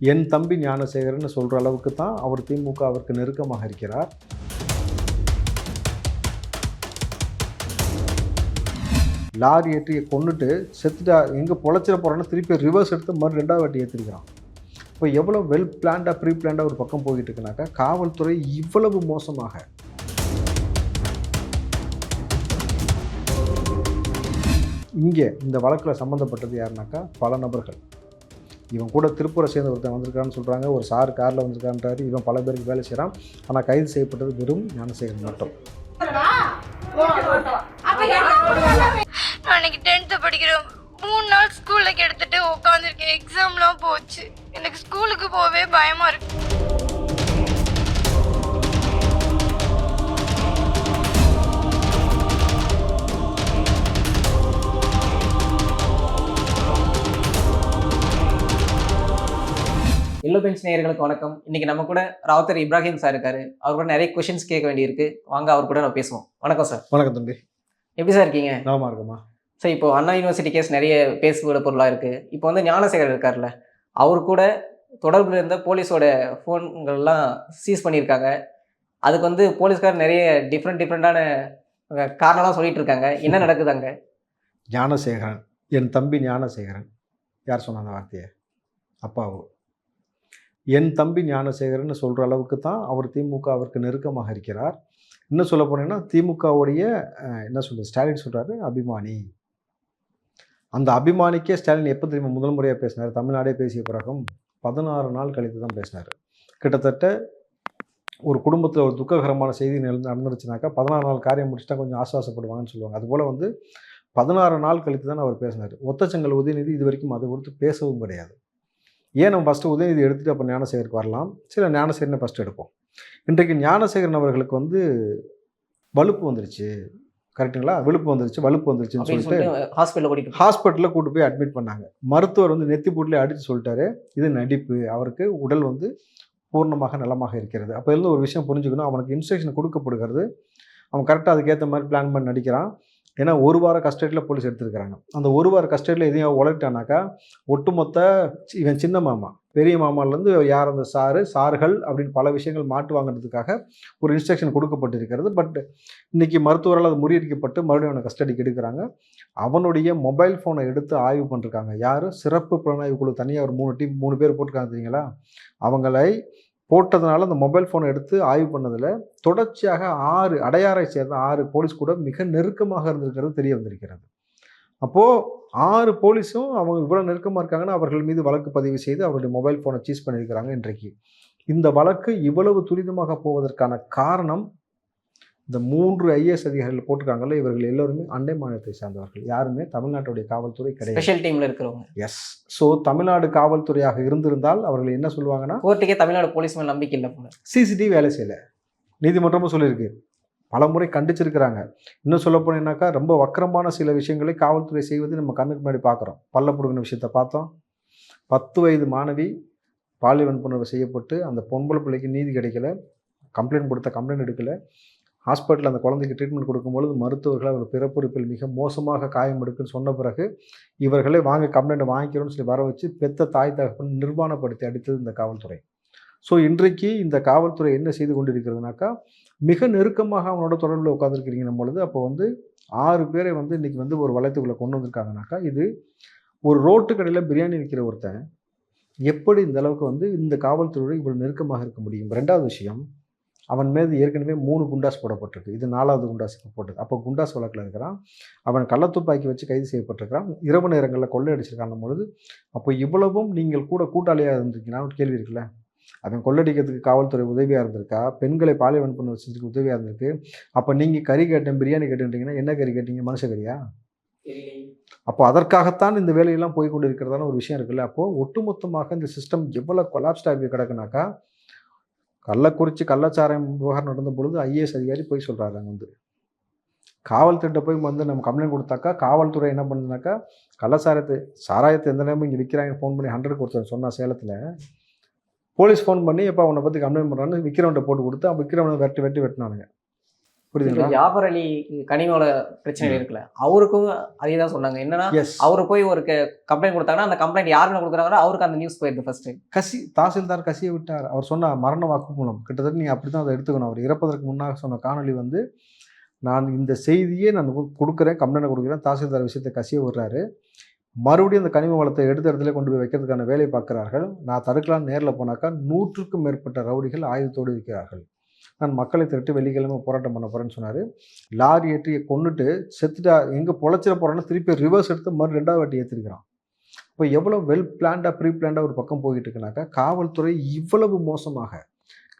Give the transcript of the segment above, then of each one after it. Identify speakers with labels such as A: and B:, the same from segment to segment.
A: என் தம்பி ஞானசேகரன்னு சொல்கிற அளவுக்கு தான் அவர் திமுக அவருக்கு நெருக்கமாக இருக்கிறார். லாரி ஏற்றியை கொண்டுட்டு செத்துட்டா எங்கே பொழைச்சிட போகிறான்னு திருப்பி ரிவர்ஸ் எடுத்து மறு ரெண்டாவது வாட்டி ஏற்றிருக்கிறான் இப்போ எவ்வளோ வெல் பிளான்டாக ப்ரீ பிளான்டாக ஒரு பக்கம் போய்கிட்டு இருக்குனாக்கா காவல்துறை இவ்வளவு மோசமாக. இங்கே இந்த வழக்கில் சம்மந்தப்பட்டது யாருனாக்கா பல நபர்கள். இவன் கூட திருப்பூரை சேர்ந்த ஒருத்தன் வந்திருக்கான்னு சொல்கிறாங்க ஒரு சார் காரில் வந்திருக்கான்றாரு. இவன் பல பேருக்கு வேலை செய்கிறான் ஆனால் கைது செய்யப்பட்டது வெறும் ஞானசேகரன் மட்டும்.
B: நான் அன்னைக்கு டென்த்து படிக்கிறோம். மூணு நாள் ஸ்கூலில் கெடுத்துட்டு உட்காந்துருக்கேன் எக்ஸாம்லாம் போச்சு. எனக்கு ஸ்கூலுக்கு போகவே பயமாக இருக்கு.
C: எல்லோ பென்ஸ் நேயர்களுக்கு வணக்கம். இன்னைக்கு நம்ம கூட ராவுத்தர் இப்ராஹிம் சார் இருக்காரு. அவர் கூட நிறைய கொஷின்ஸ் கேட்க வேண்டியிருக்கு. வாங்க அவர் கூட நம்ம பேசுவோம். வணக்கம் சார்
A: வணக்கம் தம்பி.
C: எப்படி சார் இருக்கீங்க?
A: நலமாக இருக்குமா
C: சார் இப்போ அண்ணா யூனிவர்சிட்டி கேஸ் நிறைய பேசுகிற பொருளாக இருக்கு. இப்போ வந்து ஞானசேகர் இருக்கார்ல அவர் கூட தொடர்பில் இருந்த போலீஸோட ஃபோன்கள்லாம் சீஸ் பண்ணியிருக்காங்க. அதுக்கு வந்து போலீஸ்கார் நிறைய டிஃப்ரெண்ட் டிஃப்ரெண்ட்டான காரணம்லாம் சொல்லிட்டு இருக்காங்க. என்ன நடக்குது அங்க?
A: ஞானசேகரன். என் தம்பி ஞானசேகரன். யார் சொன்ன அந்த வார்த்தையை? அப்பாவு? என் தம்பி ஞானசேகரன்னு சொல்கிற அளவுக்கு தான் அவர் திமுக அவருக்கு நெருக்கமாக இருக்கிறார். இன்னும் சொல்ல போனீங்கன்னா திமுகவுடைய என்ன சொல்கிறது ஸ்டாலின் சொல்கிறாரு அபிமானி. அந்த அபிமானிக்கே ஸ்டாலின் எப்போ தெரியுமா முதல் முறையாக பேசினார்? தமிழ்நாடே பேசிய பிறகும் பதினாறு நாள் கழித்து தான் பேசினார். கிட்டத்தட்ட ஒரு குடும்பத்தில் ஒரு துக்ககரமான செய்தி நடந்துருச்சுனாக்கா பதினாறு நாள் காரியம் முடிச்சுட்டா கொஞ்சம் ஆசுவாசப்படுவாங்கன்னு சொல்லுவாங்க. அதுபோல் வந்து பதினாறு நாள் கழித்து தான் அவர் பேசினார். ஒத்தச்சங்கல் உதயநிதி இது வரைக்கும் அதை குறித்து பேசவும் கிடையாது. ஏன் நம்ம ஃபஸ்ட்டு உதயநிதி எடுத்துகிட்டு அப்போ ஞானசேகருக்கு வரலாம்? சில ஞானசேகரனை ஃபஸ்ட்டு எடுப்போம். இன்றைக்கு ஞானசேகரன் அவர்களுக்கு வந்து வலுப்பு வந்துருச்சு. கரெக்ட்டுங்களா விழுப்பு வந்துருச்சு வலுப்பு வந்துருச்சுன்னு சொல்லிட்டு
C: ஹாஸ்பிட்டலில் கூட்டிட்டு
A: ஹாஸ்பிட்டலில் கூட்டு போய் அட்மிட் பண்ணாங்க. மருத்துவர் வந்து நெத்தி போட்டுலேயே அடித்து சொல்லிட்டாரு. இது நடிப்பு. அவருக்கு உடல் வந்து பூர்ணமாக நலமாக இருக்கிறது. அப்போ இருந்து ஒரு விஷயம் புரிஞ்சுக்கணும். அவனுக்கு இன்ஸ்ட்ரக்ஷன் கொடுக்கப்படுகிறது. அவன் கரெக்டாக அதுக்கேற்ற மாதிரி பிளான் பண்ணி நடிக்கிறான். ஏன்னா ஒரு வார கஸ்டடியில் போலீஸ் எடுத்துருக்கிறாங்க. அந்த ஒரு வார கஸ்டடியில் எதையும் உழைட்டானாக்கா ஒட்டுமொத்த சி- இவன் சின்ன மாமா பெரிய மாமாலேருந்து யார் அந்த சாரு சார்கள் அப்படின்னு பல விஷயங்கள் மாட்டு வாங்குறதுக்காக ஒரு இன்ஸ்ட்ரக்ஷன் கொடுக்கப்பட்டிருக்கிறது. பட் இன்றைக்கி மருத்துவரால் அது முறியடிக்கப்பட்டு மறுபடியும் அவனை கஸ்டடிக்கு எடுக்கிறாங்க. அவனுடைய மொபைல் ஃபோனை எடுத்து ஆய்வு பண்ணிருக்காங்க. யார்? சிறப்பு புலனாய்வு குழு. தனியாக ஒரு மூணு டீம் மூணு பேர் போட்டிருக்காங்க தெரியுங்களா? அவங்களை போட்டதுனால அந்த மொபைல் ஃபோனை எடுத்து ஆய்வு பண்ணதில் தொடர்ச்சியாக ஆறு அடையாரை சேர்ந்த ஆறு போலீஸ் கூட மிக நெருக்கமாக இருந்திருக்கிறது தெரிய வந்திருக்கிறது. அப்போது ஆறு போலீஸும் அவங்க இவ்வளோ நெருக்கமாக இருக்காங்கன்னா அவர்கள் மீது வழக்கு பதிவு செய்து அவருடைய மொபைல் ஃபோனை சீஸ் பண்ணியிருக்கிறாங்க இன்றைக்கு. இந்த வழக்கு இவ்வளவு துரிதமாக போவதற்கான காரணம் இந்த மூன்று ஐஏஎஸ் அதிகாரிகள் போட்டிருக்காங்கல்ல இவர்கள் எல்லோருமே அண்டை மாநிலத்தை சார்ந்தவர்கள். யாருமே தமிழ்நாட்டுடைய காவல்துறை கிடையாது.
C: ஸ்பெஷல் டீம்ல இருக்கிறவங்க.
A: எஸ் ஸோ தமிழ்நாடு காவல்துறையாக இருந்திருந்தால் அவர்கள் என்ன சொல்லுவாங்கன்னா
C: கோர்ட்டுக்கே தமிழ்நாடு போலீஸ் மேல நம்பிக்கை இல்லை போல.
A: சிசிடிவி வேலை செய்யல. நீதிமன்றமும் சொல்லியிருக்கு. பல முறை கண்டிச்சிருக்கிறாங்க. இன்னும் சொல்ல போனீங்கன்னாக்கா ரொம்ப வக்கரமான சில விஷயங்களை காவல்துறை செய்வது நம்ம கண்ணுக்கு முன்னாடி பார்க்குறோம் பல்ல புடுங்கின விஷயத்தை பார்த்தோம். பத்து வயது மாணவி பாலியல் வன்புணர்வு செய்யப்பட்டு அந்த பொம்பளை பிள்ளைக்கு நீதி கிடைக்கல. கம்ப்ளைண்ட் கொடுத்த கம்ப்ளைண்ட் எடுக்கல. ஹாஸ்பிட்டலில் அந்த குழந்தைக்கு ட்ரீட்மெண்ட் கொடுக்கும்பொழுது மருத்துவர்கள் அவர் பிறப்புறுப்பில் மிக மோசமாக காயம் எடுக்குன்னு சொன்ன பிறகு இவர்களே வாங்க கம்ப்ளைண்ட் வாங்கிக்கிறோம்னு சொல்லி வர வச்சு பெத்த தாய் தகப்பன் நிர்வாணப்படுத்தி அடித்தது இந்த காவல்துறை. ஸோ இன்றைக்கு இந்த காவல்துறை என்ன செய்து கொண்டிருக்கிறதுனாக்கா மிக நெருக்கமாக அவனோட தொடர்பில் உட்காந்துருக்கிறீங்கன்னும் பொழுது அப்போ வந்து ஆறு பேரை வந்து இன்றைக்கி வந்து ஒரு வளையத்துக்குள்ளே கொண்டு வந்திருக்காங்கனாக்கா இது ஒரு ரோட்டு கடையில் பிரியாணி விற்கிற ஒருத்தன் எப்படி இந்த அளவுக்கு வந்து இந்த காவல்துறையோடு இவ்வளோ நெருக்கமாக இருக்க முடியும்? ரெண்டாவது விஷயம் அவன் மீது ஏற்கனவே மூணு குண்டாஸ் போடப்பட்டிருக்கு. இது நாலாவது குண்டாஸ் போட்டது. அப்போ குண்டாஸ் வழக்கில் இருக்கிறான். அவன் கள்ளத்துப்பாக்கி வச்சு கைது செய்யப்பட்டிருக்கிறான். இரவு நேரங்களில் கொள்ளையடிச்சிருக்கான் பொழுது அப்போ இவ்வளவும் நீங்கள் கூட கூட்டாளியாக இருந்திருக்கீங்கன்னா ஒரு கேள்வி இருக்குல்ல. அவன் கொள்ளடிக்கிறதுக்கு காவல்துறை உதவியாக இருந்திருக்கா? பெண்களை பாலியல் வன்புணர்வு செஞ்சதுக்கு உதவியாக இருந்திருக்கு. அப்போ நீங்கள் கறி கேட்டேன் பிரியாணி கேட்டுன்றீங்கன்னா என்ன கறி கேட்டீங்க? மனுஷ கறியா? அப்போ அதற்காகத்தான் இந்த வேலையெல்லாம் போய் கொண்டு இருக்கிறதான ஒரு விஷயம் இருக்குல்ல. அப்போது ஒட்டுமொத்தமாக இந்த சிஸ்டம் எவ்வளோ கொலாப்ஸ்டாகி கிடக்குனாக்கா கள்ளக்குறிச்சி கள்ளச்சாராயம் விவகாரம் நடந்த பொழுது ஐஏஎஸ் அதிகாரி போய் சொல்கிறாரு அங்கே வந்து. காவல்துறையிட்ட போய் வந்து நம்ம கம்ப்ளைண்ட் கொடுத்தாக்கா காவல்துறை என்ன பண்ணுனாக்கா கள்ளச்சாரத்தை சாராயத்தை எந்த நேரமும் இங்கே விற்கிறாங்க ஃபோன் பண்ணி ஹண்ட்ரட் கொடுத்தாரு சொன்னால் சேலத்தில். போலீஸ் ஃபோன் பண்ணி எப்போ அவனை பற்றி கம்ப்ளைண்ட் பண்ணுறான்னு விற்கிறவன்ட்ட போட்டு கொடுத்து அவன் விற்கிறவனை வெட்டி வெட்டி வெட்டினானுங்க.
C: இப்போ
A: புரியுதுங்களா
C: ஜாஃபர் அலி கனிமோட பிரச்சனை இருக்குல்ல அவருக்கும் அதே தான் சொன்னாங்க. என்னன்னா அவரு போய் ஒரு கம்ப்ளைண்ட் கொடுத்தாங்கன்னா அந்த கம்ப்ளைண்ட் யாருன்னு கொடுக்குறாங்களோ அவருக்கு அந்த நியூஸ் போயிடுது ஃபர்ஸ்ட்
A: கசி தாசில்தார் கசியை விட்டார். அவர் சொன்ன மரண வாக்குமூலம் கிட்டத்தட்ட நீ அப்படி தான் அதை எடுத்துக்கணும். அவர் இறப்பதற்கு முன்னாக சொன்ன காணொளி வந்து நான் இந்த செய்தியே நான் கொடுக்குறேன் கம்ப்ளைண்ட் கொடுக்குறேன் தாசில்தார் விஷயத்தை கசிய விடுறாரு. மறுபடியும் அந்த கனிம வளத்தை எடுத்த இடத்துல கொண்டு போய் வைக்கிறதுக்கான வேலை பார்க்கிறார்கள். நான் தடுக்கலாம்னு நேரில் போனாக்கா நூற்றுக்கும் மேற்பட்ட ரவுடிகள் ஆயுதத்தோடு இருக்கிறார்கள். நான் மக்களை திரட்டி வெள்ளிக்கிழமை போராட்டம் பண்ண போகிறேன்னு சொன்னார். லாரி ஏற்றியை கொண்டுட்டு செத்துட்டா எங்கே பொழைச்சிட போகிறோன்னா திருப்பி ரிவர்ஸ் எடுத்து மறு ரெண்டாவது வாட்டி ஏற்றிருக்கிறான் இப்போ எவ்வளோ வெல் பிளான்டாக ப்ரீ பிளான்டாக ஒரு பக்கம் போயிட்டு இருக்குனாக்கா காவல்துறை இவ்வளவு மோசமாக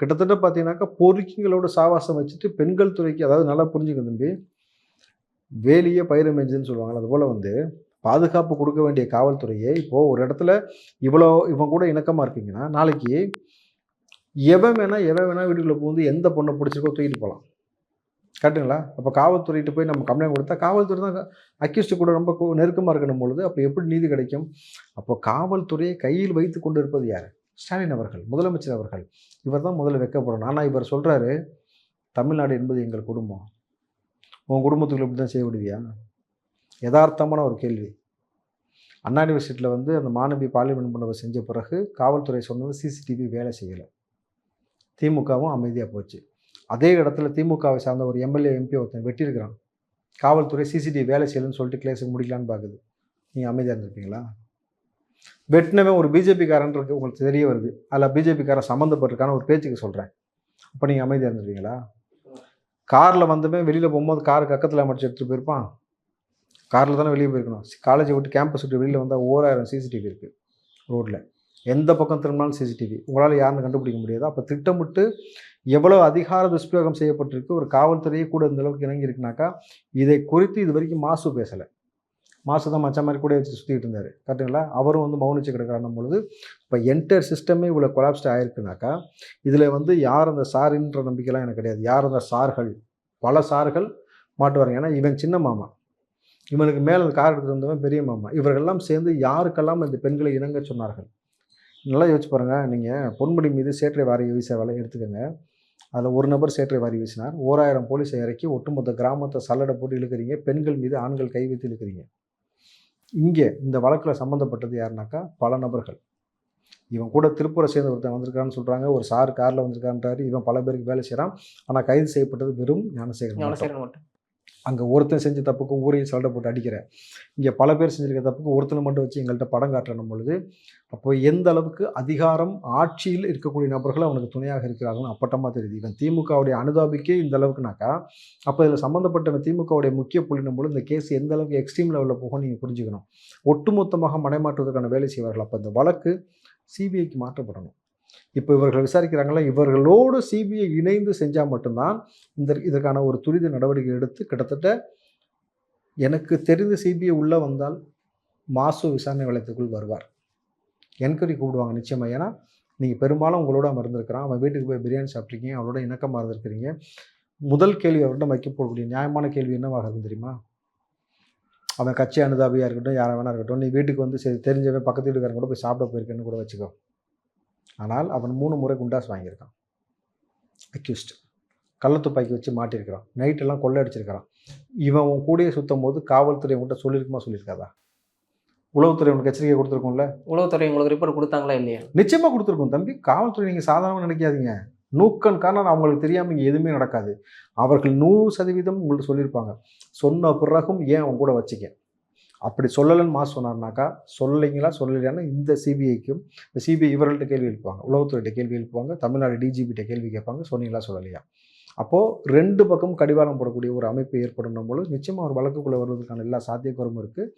A: கிட்டத்தட்ட பார்த்தீங்கன்னாக்கா பொறுக்கிங்களோட சாவாசம் வச்சுட்டு பெண்கள் துறைக்கு அதாவது நல்லா புரிஞ்சுக்க தம்பி வேலியே பயிரமைஞ்சுன்னு சொல்லுவாங்க அதுபோல் வந்து பாதுகாப்பு கொடுக்க வேண்டிய காவல்துறையை இப்போது ஒரு இடத்துல இவ்வளோ இவன் கூட இணக்கமாக இருக்கீங்கன்னா நாளைக்கு எவன் வேணால் எவன் வேணால் வீட்டுக்குள்ளே புகுந்து எந்த பொண்ணை பிடிச்சிருக்கோ தூக்கிட்டு போகலாம் கரெக்டுங்களா அப்போ காவல்துறையிட்ட போய் நம்ம கம்ப்ளைண்ட் கொடுத்தா காவல்துறை தான் அக்யூஸ்ட் கூட ரொம்ப நெருக்கமாக இருக்கணும் பொழுது அப்போ எப்படி நீதி கிடைக்கும்? அப்போ காவல்துறையை கையில் வைத்து கொண்டு இருப்பது யார்? ஸ்டாலின் அவர்கள் முதலமைச்சர் அவர்கள். இவர் தான் முதல்ல வைக்கப்படணும். ஆனால் இவர் சொல்கிறாரு தமிழ்நாடு என்பது எங்கள் குடும்பம். உன் குடும்பத்துக்குள்ள இப்படி தான் செய்ய விடுவியா? யதார்த்தமான ஒரு கேள்வி. அண்ணா யூனிவர்சிட்டியில் வந்து அந்த மாணவி பார்லிமெண்ட் பண்ணவை செஞ்ச பிறகு காவல்துறை சொன்னது சிசிடிவி வேலை செய்யலை. திமுகவும் அமைதியாக போச்சு. அதே இடத்துல திமுகவை சார்ந்த ஒரு எம்எல்ஏ எம்பி ஒருத்தன் வெட்டியிருக்கிறான். காவல்துறை சிசிடிவி வேலை செய்யலன்னு சொல்லிட்டு கிளேஸுக்கு முடிக்கலான்னு பார்க்குது நீங்கள் அமைதியாக இருந்திருப்பீங்களா? வெட்டினவன் ஒரு பிஜேபிக்காரன்றது உங்களுக்கு தெரிய வருது. அதில் பிஜேபிக்காரன் சம்மந்தப்பட்டிருக்கான ஒரு பேச்சுக்கு சொல்கிறேன் அப்போ நீங்கள் அமைதியாக இருந்திருப்பீங்களா? காரில் வந்தவன் வெளியில் போகும்போது கார் கக்கத்தில் அமைச்சு எடுத்துகிட்டு போயிருப்பான். காரில் தானே வெளியே போயிருக்கணும். காலேஜை விட்டு கேம்பஸ் விட்டு வெளியில் வந்தால் ஓராயிரம் சிசிடிவி இருக்குது ரோட்டில் எந்த பக்கம் திரும்பினாலும் சிசிடிவி உங்களால் யாருன்னு கண்டுபிடிக்க முடியாது. அப்போ திட்டமிட்டு எவ்வளோ அதிகார துஷ்பிரயோகம் செய்யப்பட்டிருக்கு ஒரு காவல்துறையே கூட இந்த அளவுக்கு இணங்கி இருக்குனாக்கா இதை குறித்து இது வரைக்கும் மாசு பேசலை. மாசு தான் மச்ச மாதிரி கூட வச்சு சுற்றிட்டு இருந்தார். கரெக்டுங்களா அவரும் வந்து மௌனிச்சு கிடக்கிறான் பொழுது இப்போ என்டையர் சிஸ்டமே இவ்வளோ கொலாப்ஸ்ட் ஆயிருக்குனாக்கா இதில் வந்து யார் அந்த சாருன்ற நம்பிக்கைலாம் எனக்கு கிடையாது. யார் அந்த சார்கள்? பல சார்கள் மாட்டுவாருங்க ஏன்னா இவன் சின்ன மாமா. இவனுக்கு மேலே அந்த கார் எடுத்துகிட்டு வந்தவன் பெரிய மாமா. இவர்கள்லாம் சேர்ந்து யாருக்கெல்லாம் இந்த பெண்களை இணங்க சொன்னார்கள்? நல்லா யோசிச்சு பாருங்கள் நீங்கள் பொன்முடி மீது சேற்றை வாரி வீச வேலை எடுத்துக்கோங்க. அதில் ஒரு நபர் சேற்றை வாரி வீசினார். ஓராயிரம் போலீஸை இறக்கி ஒட்டுமொத்த கிராமத்தை சல்லடை போட்டு இழுக்கிறீங்க. பெண்கள் மீது ஆண்கள் கை வைத்து இழுக்கிறீங்க. இங்கே இந்த வழக்கில் சம்மந்தப்பட்டது யாருனாக்கா பல நபர்கள். இவன் கூட திருப்பூரை சேர்ந்த ஒருத்தன் வந்திருக்கான்னு சொல்கிறாங்க ஒரு சார் காரில் வந்திருக்கான்றாரு. இவன் பல பேருக்கு வேலை செய்கிறான் ஆனால் கைது செய்யப்பட்டது வெறும் ஞானசேகரன் மட்டும். அங்கே ஒருத்தன் செஞ்ச தப்புக்கு ஊரையும் சண்டை போட்டு அடிக்கிற இங்கே பல பேர் செஞ்சிருக்க தப்புக்கு ஒருத்தனை மட்டும் வச்சு எங்கள்கிட்ட படம் காட்டணும் பொழுது அப்போ எந்த அளவுக்கு அதிகாரம் ஆட்சியில் இருக்கக்கூடிய நபர்கள் அவனுக்கு துணையாக இருக்கிறார்கள்னு அப்பட்டமாக தெரியுது. இவன் திமுகவுடைய அனுதாபிக்கே இந்த அளவுக்குனாக்கா அப்போ இதில் சம்மந்தப்பட்டவன் திமுகவுடைய முக்கிய புள்ளினும் பொழுது இந்த கேஸ் எந்த அளவுக்கு எக்ஸ்ட்ரீம் லெவலில் போகும் நீங்கள் புரிஞ்சுக்கணும். ஒட்டுமொத்தமாக மடைமாற்றுவதற்கான வேலை செய்வார்கள். அப்போ இந்த வழக்கு சிபிஐக்கு மாற்றப்படணும். இப்போ இவர்கள் விசாரிக்கிறாங்களா? இவர்களோடு சிபிஐ இணைந்து செஞ்சால் மட்டும்தான் இந்த இதற்கான ஒரு துரித நடவடிக்கை எடுத்து கிட்டத்தட்ட எனக்கு தெரிந்து சிபிஐ உள்ளே வந்தால் மாசு விசாரணை வளையத்துக்குள் வருவார். என்கொயரி கூப்பிடுவாங்க நிச்சயமாக ஏன்னா நீங்கள் பெரும்பாலும் உங்களோட மறந்துருக்கிறான் அவன் வீட்டுக்கு போய் பிரியாணி சாப்பிட்ருக்கீங்க அவளோட இணக்கமாக இருந்திருக்கிறீங்க. முதல் கேள்வி அவர்கிட்ட வைக்க போகக்கூடிய நியாயமான கேள்வி என்னவாக இருக்கும் தெரியுமா? அவன் கட்சி அனுதாபியாக இருக்கட்டும் யாராக வேணா இருக்கட்டும் நீ வீட்டுக்கு வந்து சரி தெரிஞ்சவன் பக்கத்து வீட்டுக்காரன் கூட போய் சாப்பிட போயிருக்கேன்னு கூட வச்சுக்கோ. ஆனால் அவன் மூணு முறை குண்டாஸ் வாங்கியிருக்கான். அக்யூஸ்ட் கள்ளத்துப்பாக்கி வச்சு மாட்டியிருக்கிறான். நைட்டெல்லாம் கொள்ளை அடிச்சிருக்கிறான். இவன் உன் கூடயே சுத்தும் போது காவல்துறை உன்கிட்ட சொல்லியிருக்குமா சொல்லியிருக்காதா? உளவுத்துறை உனக்கு எச்சரிக்கை கொடுத்துருக்கும்ல?
C: உளவுத்துறை உங்களுக்கு ரிப்போர்ட் கொடுத்தாங்களா இல்லையா?
A: நிச்சயமாக கொடுத்துருக்கும் தம்பி. காவல்துறை நீங்கள் சாதாரணமாக நினைக்காதீங்க. நூக்கன் காரணம் அவங்களுக்கு தெரியாமல் இங்கே எதுவுமே நடக்காது. அவர்கள் நூறு சதவீதம் உங்கள்ட்ட சொல்லியிருப்பாங்க. சொன்ன பிறகும் ஏன் அவங்க கூட வச்சுக்க? அப்படி சொல்லலைன்னு மாஸ் சொன்னார்னாக்கா சொல்லலைங்களா சொல்லலையானா இந்த சிபிஐக்கும் இந்த சிபிஐ இவர்கள்ட்ட கேள்வி எழுப்புவாங்க. உளவுத்துறையிட்ட கேள்வி எழுப்புவாங்க. தமிழ்நாடு டிஜிபிட்ட கேள்வி கேட்பாங்க. சொன்னீங்களா சொல்லலையா? அப்போது ரெண்டு பக்கம் கடிவாளம் போடக்கூடிய ஒரு அமைப்பு ஏற்படும் பொழுது நிச்சயமாக ஒரு வழக்குக்குள்ளே வருவதற்கான எல்லா சாத்தியக்கூறும் இருக்குது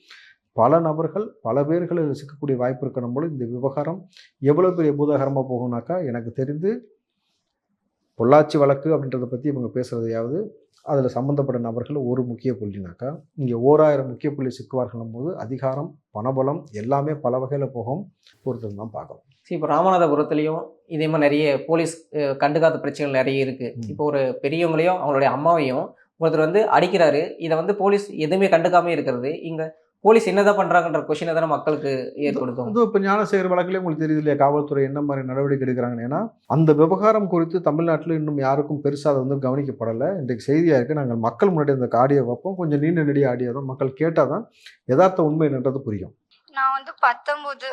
A: பல நபர்கள் பல பேர்கள் சிக்கக்கூடிய வாய்ப்பு இருக்கணும் பொழுது இந்த விவகாரம் எவ்வளோ பெரிய பூதாகரமாக போகும்னாக்கா எனக்கு தெரிந்து பொள்ளாச்சி வழக்கு அப்படின்றத பற்றி இவங்க பேசுகிறதையாவது அதில் சம்மந்தப்பட்ட நபர்கள் ஒரு முக்கிய புள்ளினாக்கா இங்கே ஓராயிரம் முக்கிய புள்ளி சிக்குவார்கள் போது அதிகாரம் பணபலம் எல்லாமே பல வகையில் போகும் பொறுத்து தான் பார்க்கணும்.
C: சரி இப்போ ராமநாதபுரத்துலேயும் இதே மாதிரி நிறைய போலீஸ் கண்டுக்காத பிரச்சனைகள் நிறைய இருக்கு.
A: ம்.
C: இப்போ ஒரு பெரியவங்களையும் அவங்களுடைய அம்மாவையும் ஒருத்தர் வந்து அடிக்கிறாரு. இதை வந்து போலீஸ் எதுவுமே கண்டுக்காம இருக்கிறது. இங்க போலீஸ் என்னதான் பண்றாங்கன்ற கொஷினை தானே மக்களுக்கு ஏற்படுத்தும்.
A: அது இப்போ ஞானசேகர் வழக்கிலே உங்களுக்கு தெரியுது இல்லையா காவல்துறை என்ன மாதிரி நடவடிக்கை எடுக்கிறாங்கன்னு? ஏன்னா அந்த விவகாரம் குறித்து தமிழ்நாட்டில் இன்னும் யாருக்கும் பெருசாக அதை வந்து கவனிக்கப்படலை. இன்றைக்கு செய்தியாக இருக்குது நாங்கள் மக்கள் முன்னாடி அந்த ஆடியோ வைப்போம். கொஞ்சம் நீண்ட நெடிய ஆடியோ தான் மக்கள் கேட்டால் தான் யதார்த்த உண்மை என்னன்றது புரியும்.
B: நான் வந்து பத்தொம்போது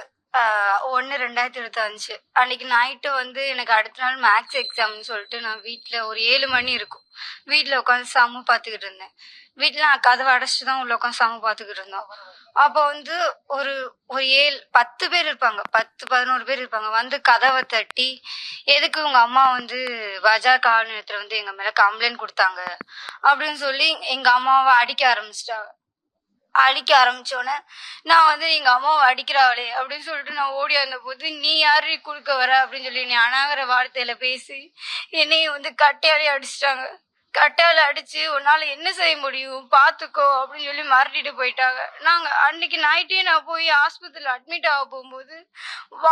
B: ஒன்று ரெண்டாயிரத்தி இருபத்தஞ்சு. அன்னைக்கு நைட்டு வந்து எனக்கு அடுத்த நாள் மேக்ஸ் எக்ஸாம்னு சொல்லிட்டு நான் வீட்டில் ஒரு ஏழு மணி இருக்கும். வீட்டில் உட்காந்து சம பார்த்துக்கிட்டு இருந்தேன். வீட்டில் நான் கதவை அடைச்சிட்டு தான் உள்ள உட்காந்து சம பார்த்துக்கிட்டு இருந்தோம். அப்போ வந்து ஒரு ஒரு ஏழு பத்து பேர் இருப்பாங்க. பத்து பதினோரு பேர் இருப்பாங்க. வந்து கதவை தட்டி எதுக்கு உங்கள் அம்மா வந்து பஜார் காவல் நிலையத்தில் வந்து எங்கள் மேலே கம்ப்ளைண்ட் கொடுத்தாங்க? அப்படின்னு சொல்லி எங்கள் அம்மாவை அடிக்க ஆரம்பிச்சிட்டாங்க. அடிக்க ஆரம்பிச்சோன்னே நான் வந்து எங்கள் அம்மாவை அடிக்கிறாளே அப்படின்னு சொல்லிட்டு நான் ஓடி வந்த போது நீ யாரு? கொடுக்க வர அப்படின்னு சொல்லி நீ அனாகிற வார்த்தையில பேசி என்னையும் வந்து கட்டையாலே அடிச்சிட்டாங்க. கட்டால அடிச்சு உன்னால என்ன செய்ய முடியும்? பாத்துக்கோ அப்படின்னு சொல்லி மிரட்டிட்டு போயிட்டாங்க. நாங்க அன்னைக்கு நைட்டே நான் போய் ஆஸ்பத்திரியில் அட்மிட் ஆக போகும்போது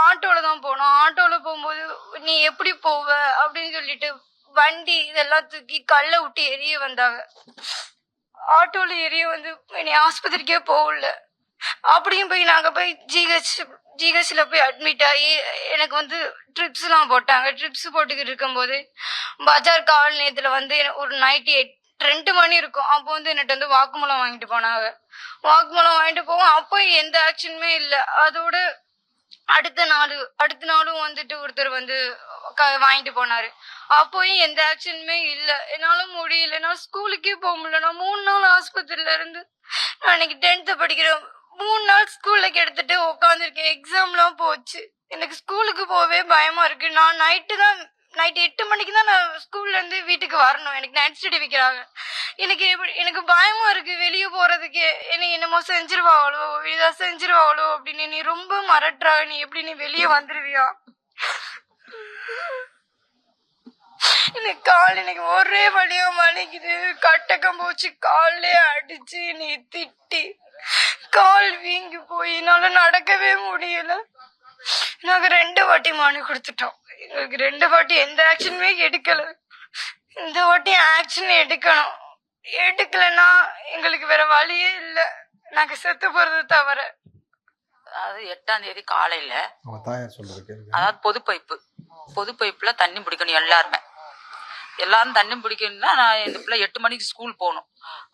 B: ஆட்டோல தான் போனோம். ஆட்டோல போகும்போது நீ எப்படி போவ? அப்படின்னு சொல்லிட்டு வண்டி இதெல்லாம் தூக்கி கல்லை விட்டு எரிய வந்தாங்க. ஆட்டோல ஏறிய வந்து என்னை ஆஸ்பத்திரிக்கே போகல. அப்படியும் போய் நாங்க போய் ஜிஹெச் ஜிஹெச்ல போய் அட்மிட் ஆகி எனக்கு வந்து ட்ரிப்ஸ்லாம் போட்டாங்க. ட்ரிப்ஸ் போட்டுக்கிட்டு இருக்கும்போது பஜார் காவல் நிலையத்துல வந்து ஒரு நைட்டு எட் ரெண்டு மணி இருக்கும். அப்போ வந்து என்கிட்ட வந்து வாக்குமூலம் வாங்கிட்டு போனாங்க. வாக்குமூலம் வாங்கிட்டு போவோம். அப்போ எந்த ஆக்ஷனுமே இல்லை. அதோட அடுத்த நாள் அடுத்த நாளும் வந்துட்டு ஒருத்தர் வந்து வாங்கிட்டு போனாரு. அப்போயும் எந்த ஆக்ஷனுமே இல்ல. என்னால முடியல. நான் ஸ்கூலுக்கே போக முடியல. நான் மூணு நாள் ஆஸ்பத்திரியில இருந்து நான் இன்னைக்கு டென்த்து படிக்கிறேன் மூணு நாள் ஸ்கூல்ல கெடுத்துட்டு உட்காந்துருக்கேன் எக்ஸாம்லாம் போச்சு. எனக்கு ஸ்கூலுக்கு போகவே பயமா இருக்கு. நான் நைட்டு தான் நைட் எட்டு மணிக்கு தான் நான் ஸ்கூல்லேருந்து வீட்டுக்கு வரணும். எனக்கு நைட் ஸ்டடி வைக்கிறாங்க எனக்கு எப்படி எனக்கு பயமாக இருக்குது வெளியே போகிறதுக்கு என்னை என்னமோ செஞ்சிருவாங்களோ இதா செஞ்சிருவாங்களோ அப்படின்னு நீ ரொம்ப மறட்டுறா நீ எப்படி நீ வெளியே வந்துடுவியா எனக்கு கால் எனக்கு ஒரே வழியாக மலைக்குது கட்டக்கம் போச்சு கால்லே அடிச்சு நீ திட்டி. கால் வீங்கி போய் என்னால் நடக்கவே முடியல. நாங்கள் ரெண்டு வாட்டி மனு கொடுத்துட்டோம். எங்களுக்கு ரெண்டு வாட்டி எந்த ஆக்ஷனுமே எடுக்கல. இந்த வாட்டி ஆக்ஷன் எடுக்கணும். எடுக்கலைன்னா எங்களுக்கு வேற வழியே இல்லை. நாங்க செத்து போறது தவிர.
D: அதாவது எட்டாம் தேதி காலையில அதாவது பொது பைப்பு. பொது பைப்புல தண்ணி பிடிக்கணும் எல்லாருமே. எல்லாரும் தண்ணி பிடிக்கணும்னா நான் இந்த பிள்ளை எட்டு மணிக்கு ஸ்கூல் போகணும்.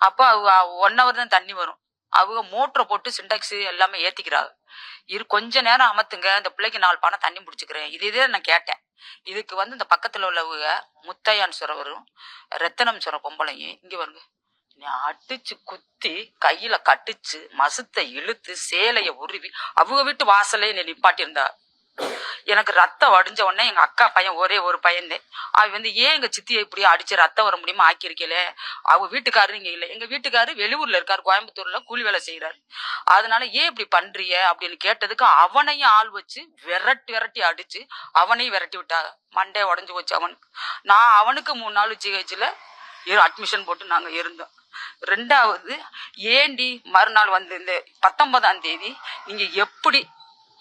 D: அப்போ ஒன் ஹவர் தான் தண்ணி வரும். அவங்க மோட்டரை போட்டு சிண்டாக்ஸ் எல்லாமே ஏத்திக்கிறாங்க. இரு கொஞ்ச நேரம் அமர்த்துங்க இந்த பிள்ளைக்கு நாலு பானை தண்ணி பிடிச்சிக்கிறேன் இது இதே நான் கேட்டேன். இதுக்கு வந்து இந்த பக்கத்துல உள்ளவங்க முத்தையான் சுரவரும் ரத்தனம் சுர பொம்பளையும் இங்க வருங்க நீ அடிச்சு குத்தி கையில கட்டிச்சு மசுத்தை இழுத்து சேலைய உருவி அவங்க வீட்டு வாசலே என்னை எனக்கு ரத்தம் வடிஞ்ச உடனே எங்க அக்கா பையன் ஒரே ஒரு பையன்தேன் அவ வந்து ஏன் எங்க சித்தியை இப்படி அடிச்சு ரத்தம் வர முடியுமா? ஆக்கியிருக்கல அவ வீட்டுக்காரரு இங்க இல்லை. எங்க வீட்டுக்காரு வெளியூர்ல இருக்காரு. கோயம்புத்தூர்ல கூலி வேலை செய்யறாரு அதனால ஏன் இப்படி பண்றிய அப்படின்னு கேட்டதுக்கு அவனையும் ஆள் வச்சு விரட்டி விரட்டி அடிச்சு அவனையும் விரட்டி விட்டாங்க. மண்டே உடஞ்சு போச்சு அவனுக்கு. நான் அவனுக்கு மூணு நாள் ஜிஹெச்ல அட்மிஷன் போட்டு நாங்க இருந்தோம். ரெண்டாவது ஏண்டி மறுநாள் வந்து இந்த பத்தொன்பதாம் தேதி நீங்க எப்படி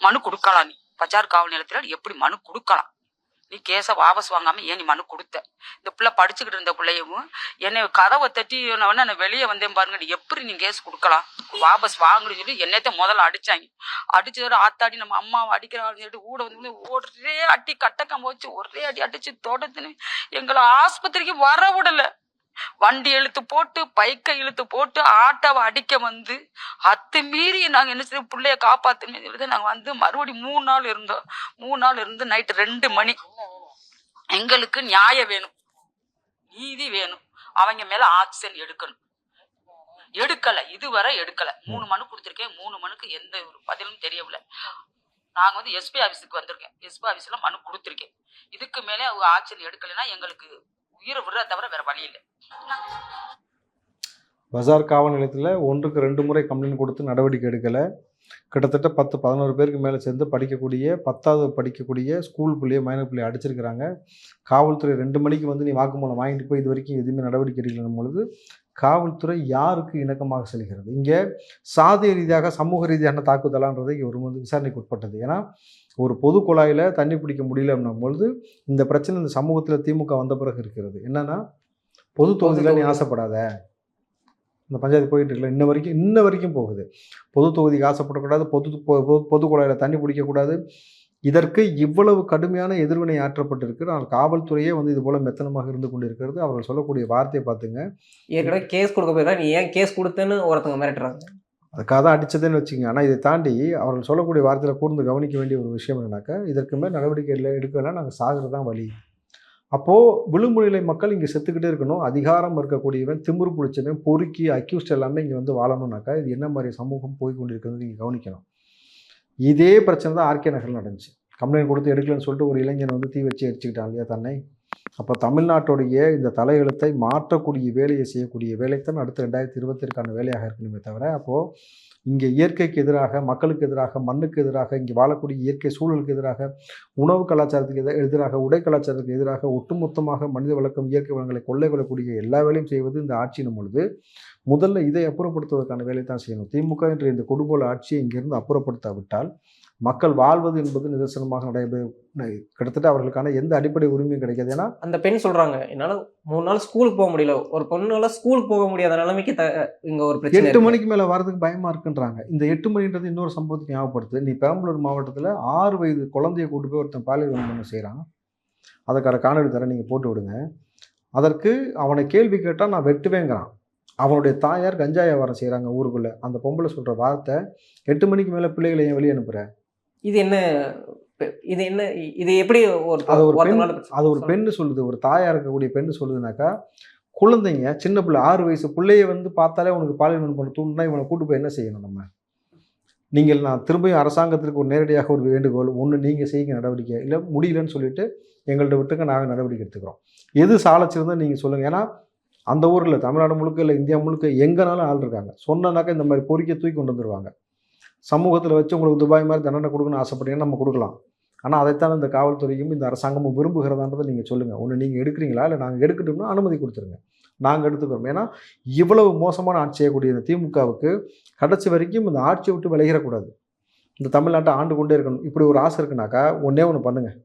D: மனு கொடுக்கலாம் நீ? பஜார் காவல் நிலையத்துல எப்படி மனு கொடுக்கலாம்? நீ கேஸை வாபஸ் வாங்காம ஏன் நீ மனு கொடுத்த? இந்த பிள்ளை படிச்சுக்கிட்டு இருந்த பிள்ளையவும் என்னை கதவை தட்டி நான் நான் வெளியே வந்தேன் பாருங்க நீ எப்படி நீ கேஸ் கொடுக்கலாம்? வாபஸ் வாங்குன்னு சொல்லி என்னத்த முதல்ல அடிச்சாங்க. அடிச்சதோட ஆத்தாடி நம்ம அம்மாவை அடிக்கிறாங்கன்னு சொல்லிட்டு ஊட வந்து ஒரே அடி கட்டக்கம் போச்சு ஒரே அடி அடிச்சு தொடத்துன்னு எங்களை ஆஸ்பத்திரிக்கு வர விடலை. வண்டி இழுத்து போட்டு பைக்கை இழுத்து போட்டு ஆட்டோவை அடிக்க வந்து அத்து மீறி நாங்க என்ன செய்ய பிள்ளைய காப்பாத்துன்னு சொல்லிட்டு நாங்க வந்து மறுபடியும் மூணு நாள் இருந்தோம். மூணு நாள் இருந்து நைட்டு ரெண்டு மணி. எங்களுக்கு நியாயம் வேணும். நீதி வேணும். அவங்க மேல ஆக்ஷன் எடுக்கணும். எடுக்கல. இதுவரை எடுக்கல. மூணு மனு கொடுத்துருக்கேன். மூணு மனுக்கு எந்த ஒரு பதிலும் தெரியவில்லை. நாங்க வந்து எஸ்பி ஆபீஸுக்கு வந்திருக்கேன். எஸ்பி ஆபீஸ்ல மனு கொடுத்துருக்கேன். இதுக்கு மேலே அவங்க ஆக்ஷன் எடுக்கலைன்னா எங்களுக்கு உயிரை விடுறத தவிர வேற வழி இல்லை.
A: பஜார் காவல் நிலையத்தில் ஒன்றுக்கு ரெண்டு முறை கம்ப்ளைண்ட் கொடுத்து நடவடிக்கை எடுக்கலை. கிட்டத்தட்ட பத்து பதினோரு பேருக்கு மேலே சேர்ந்து படிக்கக்கூடிய பத்தாவது படிக்கக்கூடிய ஸ்கூல் பிள்ளையை மைனர் பிள்ளையை அடிச்சிருக்கிறாங்க. காவல்துறை ரெண்டு மணிக்கு வந்து நீ வாக்குமூலம் வாங்கிட்டு போய் இது வரைக்கும் எதுவுமே நடவடிக்கை எடுக்கணும் பொழுது காவல்துறை யாருக்கு இணக்கமாக செல்கிறது? இங்கே சாதிய ரீதியாக சமூக ரீதியான தாக்குதலான்றது இங்கே ஒரு வந்து விசாரணைக்கு உட்பட்டது. ஏன்னா ஒரு பொது குழாயில் தண்ணி பிடிக்க முடியல பொழுது இந்த பிரச்சனை இந்த சமூகத்தில் திமுக வந்த பிறகு இருக்கிறது. என்னன்னா பொது தொகுதியில் நீ ஆசைப்படாத. இந்த பஞ்சாயத்து போயிட்டு இருக்கல இன்ன வரைக்கும் இன்ன வரைக்கும் போகுது. பொது தொகுதிக்கு ஆசைப்படக்கூடாது பொது பொ- பொது- பொது குழாயில் தண்ணி பிடிக்கக்கூடாது. இதற்கு இவ்வளவு கடுமையான எதிர்வினை ஆற்றப்பட்டிருக்கு. ஆனால் காவல்துறையே வந்து இது போல மெத்தனமாக இருந்து கொண்டிருக்கிறது. அவர்கள் சொல்லக்கூடிய வார்த்தையை பார்த்துங்க.
C: ஏற்கனவே கேஸ் கொடுக்க போயிருக்கா நீ ஏன் கேஸ் கொடுத்தேன்னு ஒருத்தவங்க மிரட்டுறாங்க.
A: அதுக்காக தான் அடிச்சதுன்னு வச்சுக்கோங்க. ஆனால் இதை தாண்டி அவர்கள் சொல்லக்கூடிய வார்த்தையில் கூர்ந்து கவனிக்க வேண்டிய ஒரு விஷயம் என்னன்னாக்கா இதற்கு மேல் நடவடிக்கை இல்லை எடுக்கலாம் நாங்கள் சாகிறது தான் வழி. அப்போது விழுமுநிலை மக்கள் இங்கே செத்துக்கிட்டே இருக்கணும். அதிகாரம் இருக்கக்கூடியவன் திமிரு பிடிச்சவன் பொறுக்கி அக்யூஸ்ட் எல்லாமே இங்கே வந்து வாழணும்னாக்கா இது என்ன மாதிரி சமூகம் போய் கொண்டிருக்கிறது நீங்கள் கவனிக்கணும். இதே பிரச்சனை தான் ஆர்கே நகரில் நடந்துச்சு. கம்ப்ளைண்ட் கொடுத்து எடுக்கலன்னு சொல்லிட்டு ஒரு இளைஞன் வந்து தீ வச்சு எரிச்சுக்கிட்டான் இல்லையா தன்னை. அப்போ தமிழ்நாட்டுடைய இந்த தலையெழுத்தை மாற்றக்கூடிய வேலையை செய்யக்கூடிய வேலைத்தான் அடுத்த ரெண்டாயிரத்தி இருபத்திற்கான வேலையாக இருக்கணுமே தவிர அப்போது இங்கே இயற்கைக்கு எதிராக மக்களுக்கு எதிராக மண்ணுக்கு எதிராக இங்கே வாழக்கூடிய இயற்கை சூழலுக்கு எதிராக உணவு கலாச்சாரத்துக்கு எதிராக எதிராக உடை கலாச்சாரத்துக்கு எதிராக ஒட்டுமொத்தமாக மனித வழக்கம் இயற்கை வளங்களை கொள்ளை கொள்ளக்கூடிய எல்லா வேலையும் செய்வது இந்த ஆட்சியின் பொழுது முதல்ல இதை அப்புறப்படுத்துவதற்கான வேலை தான் செய்யணும். திமுக என்ற இந்த கொடுங்கோல் ஆட்சியை இங்கிருந்து அப்புறப்படுத்தாவிட்டால் மக்கள் வாழ்வது என்பது நிதர்சனமாக நடைபெற கிட்டத்தட்ட அவர்களுக்கான எந்த அடிப்படை உரிமையும் கிடைக்காது. ஏன்னா
C: அந்த பெண் சொல்றாங்க என்னால மூணு நாள் ஸ்கூலுக்கு போக முடியல. ஒரு பொண்ணால ஸ்கூலுக்கு போக முடியாத நிலைமைக்கு த இங்க ஒரு பிரச்சனை
A: எட்டு. மணிக்கு மேலே வரதுக்கு பயமா இருக்குன்றாங்க. இந்த எட்டு மணின்றது இன்னொரு சம்பவத்துக்கு ஞாபகப்படுத்து. நீ பெரம்பலூர் மாவட்டத்தில் ஆறு வயது குழந்தைய கூட்டு போய் ஒருத்தன் பாலியல் வன்மம் செய்கிறான் அதுக்கான காணொலி தர நீங்கள் போட்டு விடுங்க. அதற்கு அவனை கேள்வி கேட்டால் நான் வெட்டுவேங்கிறான். அவனுடைய தாயார் கஞ்சா வியாபாரம் செய்கிறாங்க ஊருக்குள்ளே. அந்த பொம்பளை சொல்கிற வார்த்தை எட்டு மணிக்கு மேலே பிள்ளைகளை ஏன் வெளியே அனுப்புற?
C: இது என்ன இது என்ன இது எப்படி ஒரு
A: அது ஒரு பெண் அது ஒரு பெண்ணு சொல்லுது ஒரு தாயாக இருக்கக்கூடிய பெண்ணு சொல்லுதுனாக்கா குழந்தைங்க சின்ன பிள்ளை ஆறு வயசு பிள்ளைய வந்து பார்த்தாலே உனக்கு பாலியல் வன்மம் தூண்டுனா இவனை கூட்டு போய் என்ன செய்யணும் நம்ம? நீங்கள் நான் திரும்பியும் அரசாங்கத்திற்கு ஒரு நேரடியாக ஒரு வேண்டுகோள் ஒன்று நீங்கள் செய்யுங்க நடவடிக்கை இல்லை முடியலன்னு சொல்லிட்டு எங்கள்கிட்ட விட்டுங்க நாங்கள் நடவடிக்கை எடுத்துக்கிறோம். எது சாலச்சிருந்தா நீங்கள் சொல்லுங்கள் ஏன்னா அந்த ஊரில் தமிழ்நாடு முழுக்க இல்லை இந்தியா முழுக்க எங்கேனாலும் ஆள் இருக்காங்க. சொன்னனாக்கா இந்த மாதிரி பொறிக்கை தூக்கி கொண்டு வந்துருவாங்க. சமூகத்தில் வச்சு உங்களுக்கு துபாய் மாதிரி தண்டனை கொடுக்கணும்னு ஆசைப்பட்டீங்கன்னா நம்ம கொடுக்கலாம். ஆனால் அதைத்தான் இந்த காவல்துறையும் இந்த அரசாங்கமும் விரும்புகிறதான்றதை நீங்கள் சொல்லுங்கள் ஒன்று நீங்கள் எடுக்கிறீங்களா? இல்லை நாங்கள் எடுக்கட்டும்னா அனுமதி கொடுத்துருங்க. நாங்கள் எடுத்துக்கிறோம். ஏன்னா இவ்வளவு மோசமான ஆட்சி செய்யக்கூடிய இந்த திமுகவுக்கு கடைசி வரைக்கும் இந்த ஆட்சியை விட்டு விளையிடக்கூடாது இந்த தமிழ்நாட்டை ஆண்டு கொண்டே இருக்கணும். இப்படி ஒரு ஆசை இருக்குனாக்கா ஒன்றே ஒன்று பண்ணுங்கள்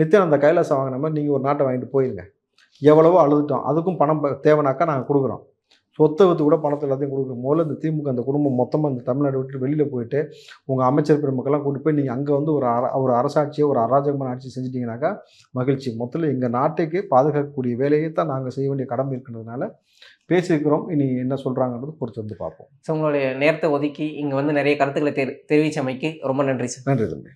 A: நித்யானந்த கைலாசம் வாங்கின மாதிரி நீங்கள் ஒரு நாட்டை வாங்கிட்டு போயிருங்க. எவ்வளவோ அழுதுட்டோம். அதுக்கும் பணம் தேவைனாக்கா நாங்கள் கொடுக்குறோம். சொத்தை வித்து கூட பணத்தை எல்லாத்தையும் கொடுக்குறோம் முதல்ல இந்த திமுக அந்த குடும்பம் மொத்தமாக இந்த தமிழ்நாடு விட்டு வெளியில் போயிட்டு உங்கள் அமைச்சர் பெருமக்கெல்லாம் கூட்டு போய் நீங்கள் அங்கே வந்து ஒரு அர ஒரு அரசாட்சியை ஒரு அராஜகமான ஆட்சி செஞ்சிட்டிங்கனாக்கா மகிழ்ச்சி. மொத்தத்தில் எங்கள் நாட்டுக்கு பாதுகாக்கக்கூடிய வேலையை தான் நாங்கள் செய்ய வேண்டிய கடமை இருக்கிறதுனால பேசியிருக்கிறோம். இனி என்ன சொல்கிறாங்கன்றது பொறுத்து வந்து பார்ப்போம்.
C: ஸோ உங்களுடைய நேரத்தை ஒதுக்கி இங்க வந்து நிறைய கருத்துக்களை தெரி தெரிவிச்சமைக்கு ரொம்ப நன்றி சார்.
A: நன்றி தம்பி.